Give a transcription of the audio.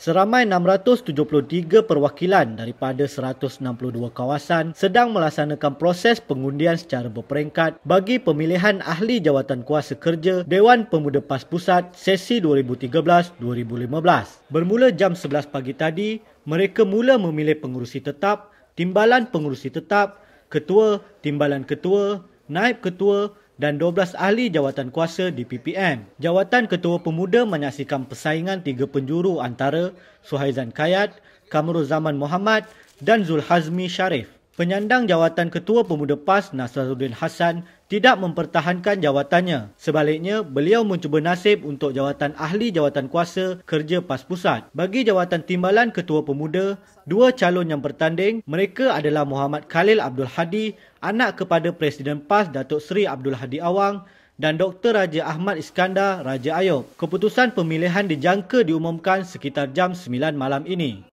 Seramai 673 perwakilan daripada 162 kawasan sedang melaksanakan proses pengundian secara berperingkat bagi pemilihan ahli jawatan kuasa kerja Dewan Pemuda PAS Pusat sesi 2013-2015. Bermula jam 11 pagi tadi, mereka mula memilih pengurusi tetap, timbalan pengurusi tetap, ketua, timbalan ketua, naib ketua dan 12 ahli jawatan kuasa di PPM. Jawatan Ketua Pemuda menyaksikan persaingan tiga penjuru antara Suhaizan Kayat, Kamrul Zaman Muhammad dan Zulhazmi Sharif. Penyandang jawatan Ketua Pemuda PAS Nasruddin Hassan tidak mempertahankan jawatannya. Sebaliknya, beliau mencuba nasib untuk jawatan ahli jawatan kuasa kerja PAS Pusat. Bagi jawatan timbalan Ketua Pemuda, dua calon yang bertanding, mereka adalah Muhammad Khalil Abdul Hadi, anak kepada Presiden PAS Datuk Seri Abdul Hadi Awang dan Dr. Raja Ahmad Iskandar Raja Ayub. Keputusan pemilihan dijangka diumumkan sekitar jam 9 malam ini.